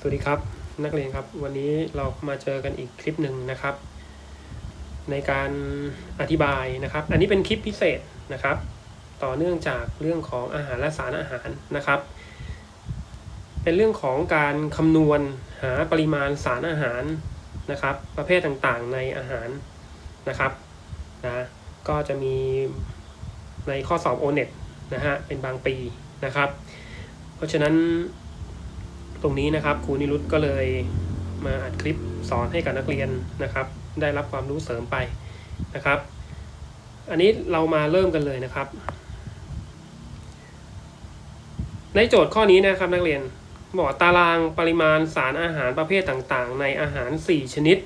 สวัสดีครับนักเรียนครับวันนี้เรามาเจอกันอีกคลิปหนึ่งนะครับ ในการอธิบายนะครับ อันนี้เป็นคลิปพิเศษนะครับ ต่อเนื่องจากเรื่องของอาหารและสารอาหารนะครับ เป็นเรื่องของการคำนวณหาปริมาณสารอาหารนะครับ ประเภทต่างๆในอาหารนะครับนะก็จะมีในข้อสอบ o n e t นะฮะเป็นบางปีนะครับ เพราะฉะนั้น ตรงนี้นะครับครูนิรุตก็เลยมาอัดคลิปสอนให้กับนักเรียนนะครับ ได้รับความรู้เสริมไปนะครับ อันนี้เรามาเริ่มกันเลยนะครับ ในโจทย์ข้อนี้นะครับนักเรียนบอกตารางปริมาณสารอาหารประเภทต่างๆ ในอาหาร 4 ชนิด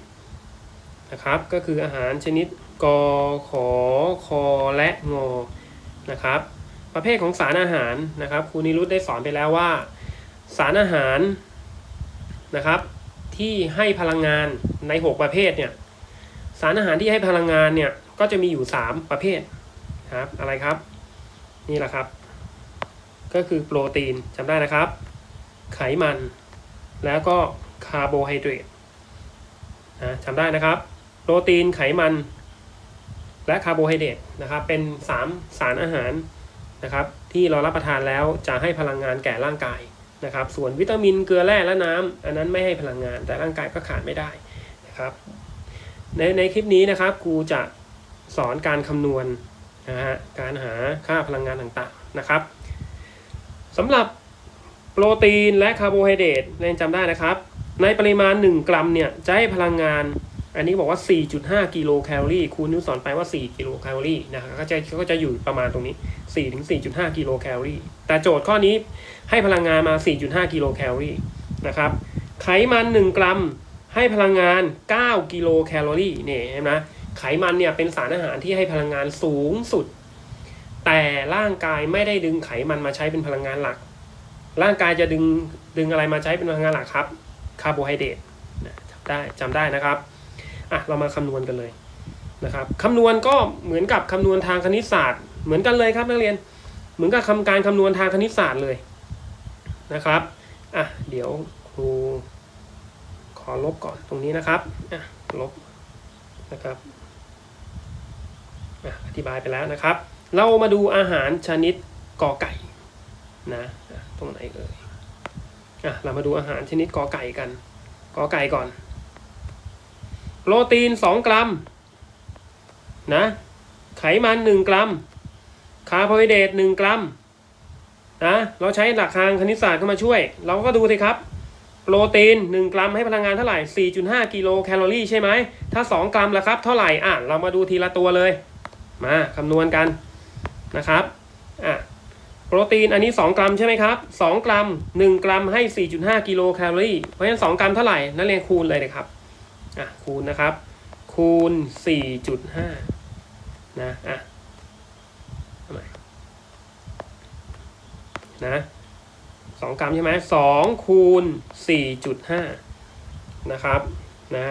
นะครับ ก็คืออาหารชนิดกขอคอและงอนะครับ ประเภทของสารอาหารนะครับครูนิรุตได้สอนไปแล้วว่า สารอาหารนะครับ ที่ให้พลังงานใน 6 ประเภทเนี่ยสารอาหารที่ให้พลังงานเนี่ยก็จะมีอยู่ 3 ประเภทครับอะไรครับ นี่แหละครับ ก็คือโปรตีนจำได้นะครับ ไขมัน แล้วก็คาร์โบไฮเดรตนะจำได้นะครับ โปรตีนไขมัน และคาร์โบไฮเดรตนะครับเป็น 3 สารอาหารนะครับ ที่เรารับประทานแล้วจะให้พลังงานแก่ร่างกาย นะครับ ส่วนวิตามินเกลือแร่และน้ำอันนั้นไม่ให้พลังงาน แต่ร่างกายก็ขาดไม่ได้นะครับ ในในคลิปนี้นะครับครูจะสอนการคำนวณนะฮะการหาค่าพลังงานต่างๆนะครับสำหรับโปรตีนและคาร์โบไฮเดรตเรียนจำได้นะครับ ในปริมาณ 1 กรัมเนี่ยจะให้พลังงาน อันนี้บอกว่า 4.5 กิโลแคลอรี่ครูนิ้วสอนไปว่า 4 กิโลแคลอรี่นะครับก็จะก็จะอยู่ประมาณตรงนี้4-4.5 กิโลแคลอรี่ แต่โจทย์ข้อนี้ให้พลังงานมา 4.5 กิโลแคลอรี่นะครับ ไขมัน 1 กรัมให้พลังงาน 9 กิโลแคลอรี่เนี่ยเห็นไหมไขมันเนี่ยเป็นสารอาหารที่ให้พลังงานสูงสุด แต่ร่างกายไม่ได้ดึงไขมันมาใช้เป็นพลังงานหลัก ร่างกายจะดึงดึงอะไรมาใช้เป็นพลังงานหลักครับ คาร์โบไฮเดรตจำได้จำได้นะครับ อะเรามาคำนวณกันเลยนะครับคำนวณก็เหมือนกับคำนวณทางคณิตศาสตร์ เหมือนกันเลยครับนักเรียน เหมือนกับคำการคำนวณทางคณิตศาสตร์เลยนะครับอะเดี๋ยวครูขอลบก่อนตรงนี้นะครับอะลบนะครับอะอธิบายไปแล้วนะครับ เรามาดูอาหารชนิดกอไก่นะอะตรงไหนเอ่ยอะเรามาดูอาหารชนิดกอไก่กันกอไก่ก่อน โปรตีน 2 กรัมนะไขมัน 1 กรัม คาร์โบไฮเดรต1กรัมนะเราใช้หลักทางคณิตศาสตร์เข้ามาช่วย เราก็ดูสิครับ โปรตีน 1 กรัมให้พลังงานเท่าไหร่ 4.5 กิโลแคลอรี่ใช่ไหม ถ้า 2 กรัมละครับ เท่าไหร่อะเรามาดูทีละตัวเลย มาคำนวณกันนะครับอะโปรตีนอันนี้ 2 กรัมใช่ไหมครับ 2 กรัม 1 กรัมให้ 4.5 กิโลแคลอรี่เพราะฉะนั้น 2 กรัมเท่าไหร่นักเรียนคูณเลยนะครับ อะคูณนะครับ คูณ 4.5 นะ อะทำไมนะสองกรัมใช่ไหมสองคูณ 4.5 นะครับ นะ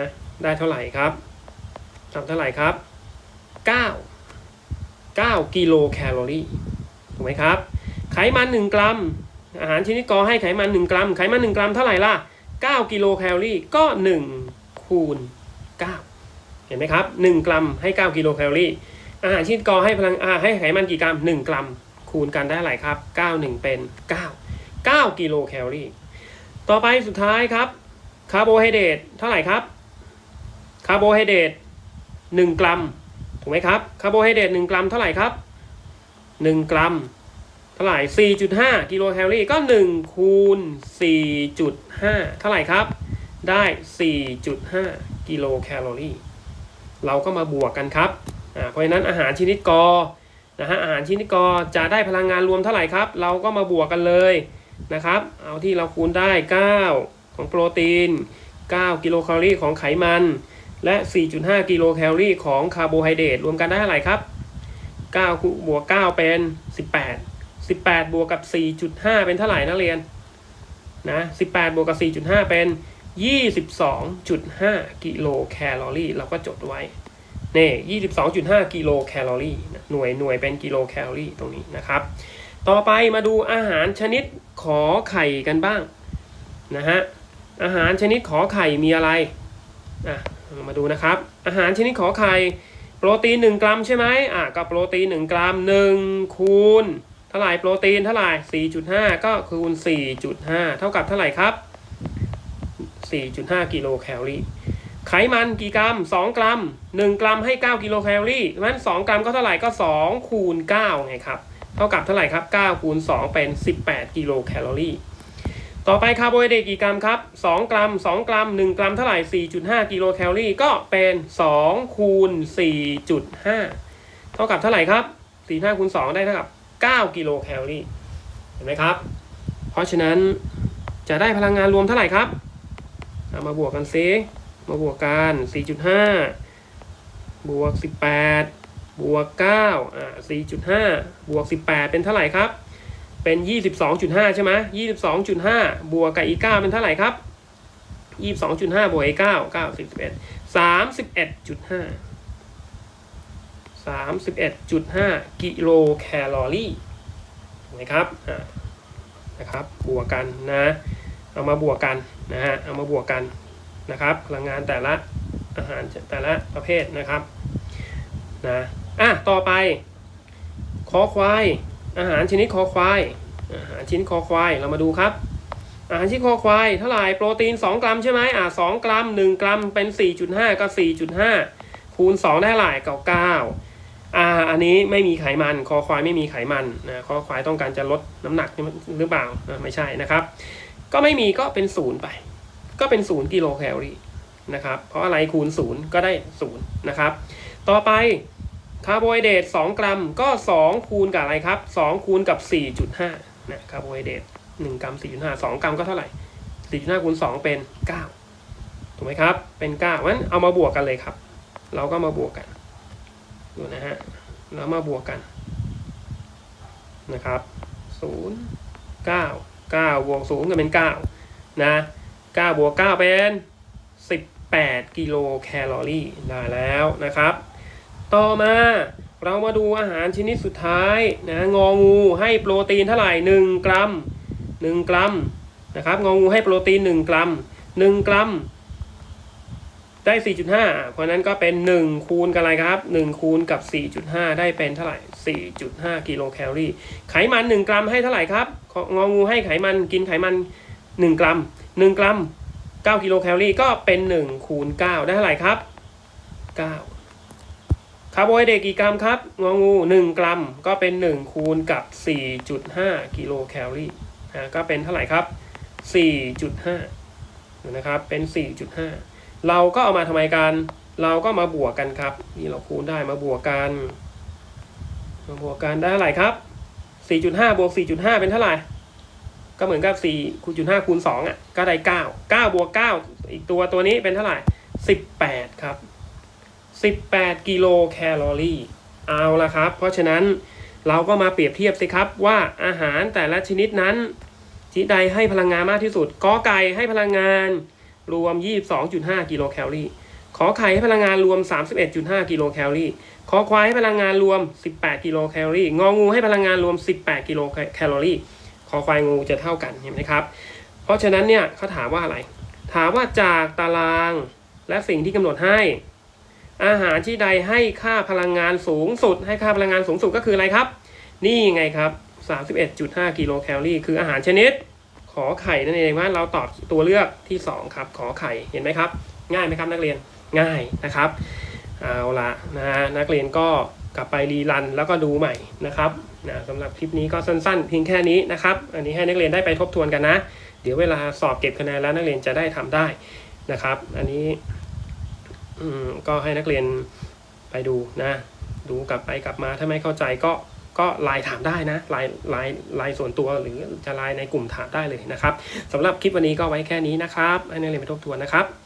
ได้เท่าไหร่ครับทำเท่าไหร่ครับ 9 9 กิโลแคลอรี่ ถูกไหมครับ ไขมัน 1 กรัม อาหารชนิดกอให้ไขมัน 1 กรัม ไขมัน 1 กรัมเท่าไหร่ล่ะ 9 กิโลแคลอรี่ ก็ 1 คูณ 9 เห็นไหมครับ 1 กรัมให้ 9 กิโลแคลอรี่ อาหารชนิดกอให้พลังอาให้ไขมันกี่กรัม 1 กรัม คูณกันได้เท่าไหร่ครับ 9 1 เป็น 9 9 กิโลแคลอรี่ ต่อไปสุดท้ายครับ คาร์โบไฮเดรตเท่าไหร่ครับ คาร์โบไฮเดรต1 กรัม ถูกไหมครับ คาร์โบไฮเดรต1 กรัมเท่าไหร่ครับ 1 กรัมเท่าไหร่4.5 กิโลแคลอรี่ ก็ 1 คูณ 4.5 เท่าไหร่ครับ ได้ 4.5 กิโลแคลอรี่ เราก็มาบวกกันครับอ่าเพราะฉะนั้นอาหารชนิดกอนะฮะอาหารชนิดกอจะได้พลังงานรวมเท่าไหร่ครับ เราก็มาบวกกันเลยนะครับ เอาที่เราคูณได้ 9 ของโปรตีน 9 กิโลแคลอรี่ของไขมัน และ 4.5 กิโลแคลอรี่ของคาร์โบไฮเดรตรวมกันได้เท่าไหร่ครับ 9 บวก 9 เป็น 18 18 บวกกับ 4.5 เป็นเท่าไหร่นักเรียนนะ18 บวกกับ 4.5 เป็น 22.5 กิโลแคลอรี่ เราก็จดไว้นี่22.5 กิโลแคลอรี่ หน่วยหน่วยเป็นกิโลแคลอรี่ตรงนี้นะครับ ต่อไปมาดูอาหารชนิดขอไข่กันบ้างนะฮะ อาหารชนิดขอไข่มีอะไร อะ มาดูนะครับ อาหารชนิดขอไข่ โปรตีน 1 กรัมใช่ไหมอะ ก็โปรตีน 1 กรัม 1 คูณ เท่าไหร่โปรตีนเท่าไหร่4.5 ก็คูณ 4.5 เท่ากับเท่าไหร่ครับ 4.5 กิโลแคลอรี่ ไขมันกี่กรัม 2 กรัม 1 กรัมให้ 9 กิโลแคลอรี่เพราะฉะนั้น 2 กรัมก็เท่าไหร่ก็ 2 คูณ 9 ไงครับ เท่ากับเท่าไหร่ครับ 9 คูณ 2 เป็น 18 กิโลแคลอรี่ ต่อไปคาร์โบไฮเดรตกี่กรัมครับ 2 กรัม 2 กรัม 1 กรัมเท่าไหร่ 4.5 กิโลแคลอรี่ ก็เป็น 2 คูณ 4.5 เท่ากับเท่าไหร่ครับ 4.5 คูณ 2 ได้เท่ากับ 9 กิโลแคลอรี่ เห็นไหมครับ เพราะฉะนั้นจะได้พลังงานรวมเท่าไหร่ครับ มาบวกกันซิมาบวกกัน 4.5 บวก 18 บวก 9 อ่า 4.5 บวก 18 เป็นเท่าไหร่ครับ เป็น 22.5 ใช่ไหม22.5 บวกกับอีก 9 เป็นเท่าไหร่ครับ 22.5 บวกอีก 9 9 11 31.5 31.5 กิโลแคลอรี่นะครับอ่านะครับ บวกกันนะ เอามาบวกกันนะฮะเอามาบวกกันนะครับพลังงานแต่ละอาหารแต่ละประเภทนะครับนะอะต่อไปคอควาย อาหารชนิดคอควาย อาหารชนิดคอควายเรามาดูครับ อาหารชนิดคอควายเท่าไหร่โปรตีน 2 กรัมใช่ไหมอ่า2กรัม 1 กรัมเป็น 4.5 ก็ 4.5 คูณ 2 ได้เท่าไหร่ก็9อ่าอันนี้ไม่มีไขมัน คอควายไม่มีไขมันนะคอควายต้องการจะลดน้ำหนักหรือเปล่าอ่าไม่ใช่นะครับ ก็ไม่มีก็เป็นศูนย์ไป ก็เป็นศูนย์กิโลแคลอรี่นะครับ เพราะอะไรคูณศูนย์ก็ได้ศูนย์นะครับ ต่อไปคาร์โบไฮเดรต2กรัมก็ 2 คูณกับอะไรครับ 2 คูณกับ 4.5นะคาร์โบไฮเดรต1กรัม4.5 2 กรัมก็เท่าไหร่ 4.5คูณ2เป็น 9 ถูกไหมครับ เป็น9งั้นเอามาบวกกันเลยครับ เราก็มาบวกกัน ดูนะฮะแล้วมาบวกกันนะครับ 0 9 9บวก0ก็เป็น9นะ9บวก9เป็น 18 กิโลแคลอรี่ได้แล้วนะครับ ต่อมาเรามาดูอาหารชนิดสุดท้ายนะงองูให้โปรตีนเท่าไหร่ 1 กรัม 1 กรัมนะครับงองูให้โปรตีน 1 กรัม 1 กรัม ได้ 4.5 เพราะนั้นก็เป็น 1 คูณกับอะไรครับ 1 คูณกับ 4.5 ได้เป็นเท่าไหร่ 4.5 กิโลแคลอรี่ ไขมัน 1 กรัมให้เท่าไหร่ครับ งองูให้ไขมันกินไขมัน 1 กรัม 1 กรัม 9 กิโลแคลอรี่ก็เป็น 1 คูณ 9 ได้เท่าไหร่ครับ 9 คาร์โบไฮเดรตกี่กรัมครับ งองู 1 กรัม ก็เป็น 1 คูณกับ 4.5 กิโลแคลอรี่ก็เป็นเท่าไหร่ครับ 4.5นะครับ เป็น 4.5 เราก็เอามาทำไมกัน เราก็มาบวกกันครับ นี่เราคูณได้มาบวกกัน มาบวกกันได้เท่าไหร่ครับ 4.5 บวก 4.5 เป็นเท่าไหร่ ก็เหมือนกับ4คูณ5คูณ2อะ ก็ได้9 9บวก9อีกตัวตัวนี้เป็นเท่าไหร่ 18 ครับ 18 กิโลแคลอรี่ เอาละครับ เพราะฉะนั้นเราก็มาเปรียบเทียบสิครับว่าอาหารแต่ละชนิดนั้นชนิดใดให้พลังงานมากที่สุดกอไก่ให้พลังงาน รวม 22.5 กิโลแคลอรี่ ขอไข่ให้พลังงานรวม 31.5 กิโลแคลอรี่ ขอควายให้พลังงานรวม 18 กิโลแคลอรี่ งองูให้พลังงานรวม 18 กิโลแคลอรี่คอควายงูจะเท่ากันเห็นไหมครับ เพราะฉะนั้นเนี่ยเขาถามว่าอะไร ถามว่าจากตารางและสิ่งที่กำหนดให้ อาหารที่ใดให้ค่าพลังงานสูงสุด ให้ค่าพลังงานสูงสุดก็คืออะไรครับ นี่ไงครับ 31.5 กิโลแคลอรี่ คืออาหารชนิด ขอไข่นั่นเองว่าเราตอบตัวเลือกที่ 2 ครับ ขอไข่เห็นไหมครับ ง่ายไหมครับนักเรียนง่ายนะครับเอาละนะฮะนักเรียนก็กลับไปรีรันแล้วก็ดูใหม่นะครับนะสำหรับคลิปนี้ก็สั้นๆเพียงแค่นี้นะครับ อันนี้ให้นักเรียนได้ไปทบทวนกันนะ เดี๋ยวเวลาสอบเก็บคะแนนแล้วนักเรียนจะได้ทำได้นะครับ อันนี้ก็ให้นักเรียนไปดูนะ ดูกลับไปกลับมาถ้าไม่เข้าใจก็ ก็ไลน์ถามได้นะไลน์ไลน์ไลน์ส่วนตัวหรือจะไลน์ในกลุ่มถามได้เลยนะครับสำหรับคลิปวันนี้ก็ไว้แค่นี้นะครับให้นักเรียนไปทบทวนนะครับ